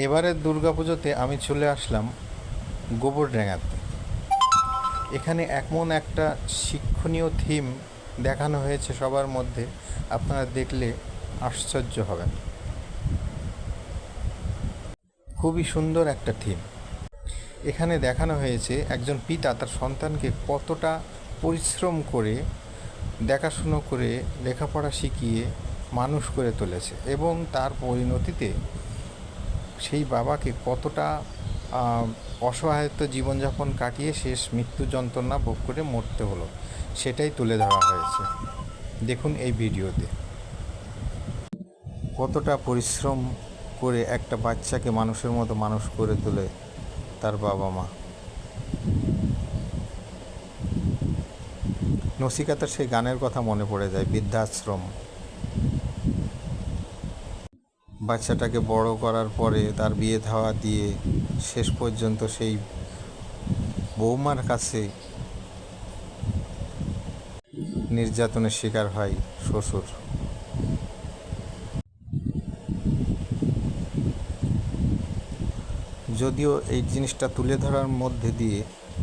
এবারের দুর্গাপুজোতে আমি চলে আসলাম গোবর গোবরডাঙ্গাতে এখানে এমন একটা শিক্ষণীয় থিম দেখানো হয়েছে সবার মধ্যে, আপনারা দেখলে আশ্চর্য হবেন। খুবই সুন্দর একটা থিম। এখানে দেখানো হয়েছে একজন পিতা তার সন্তানকে কতটা পরিশ্রম করে, দেখাশুনো করে, লেখাপড়া শিখিয়ে, মানুষ করে তুলেছে এবং তার পরিণতিতে সেই বাবাকে কতটা অসহায়ত্ব জীবনযাপন কাটিয়ে শেষ মৃত্যু যন্ত্রণা ভোগ করে মরতে হলো, সেটাই তুলে ধরা হয়েছে। দেখুন এই ভিডিওতে। কতটা পরিশ্রম করে একটা বাচ্চাকে মানুষের মতো মানুষ করে তোলে তার বাবা মা। নসিকাতার সেই গানের কথা মনে পড়ে যায়, বৃদ্ধাশ্রম। বাচ্চাটাকে বড় করার পরে তার বিয়ে ধাওয়া দিয়ে শেষ পর্যন্ত সেই বৌমার কাছে নির্যাতনের শিকার হয় শ্বশুর। যদিও এই জিনিসটা তুলে ধরার মধ্যে দিয়ে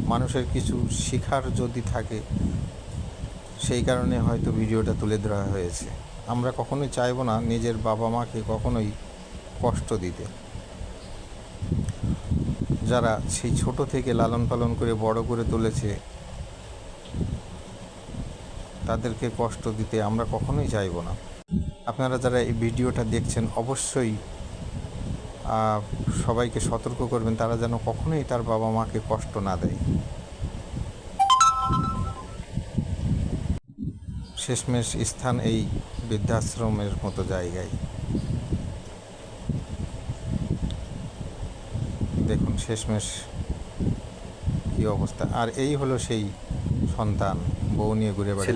মানুষের কিছু শিখার যদি থাকে সেই কারণে হয়তো ভিডিওটা তুলে ধরা হয়েছে। আমরা কখনোই চাইব না নিজের বাবা মাকে কখনোই কষ্ট দিতে। যারা সেই ছোট থেকে লালন পালন করে বড় করে তুলেছে, তাদেরকে কষ্ট দিতে আমরা কখনোই চাইব না। আপনারা যারা এই ভিডিওটা দেখছেন, অবশ্যই সবাইকে সতর্ক করবেন, তারা যেন কখনোই তার বাবা মাকে কষ্ট না দেয়। শেষমেশ স্থান এই বৃদ্ধাশ্রমের মতো জায়গায়। দেখুন শেষমেশ কী অবস্থা। আর এই হলো সেই সন্তান, বউ নিয়ে ঘুরে বেড়ায়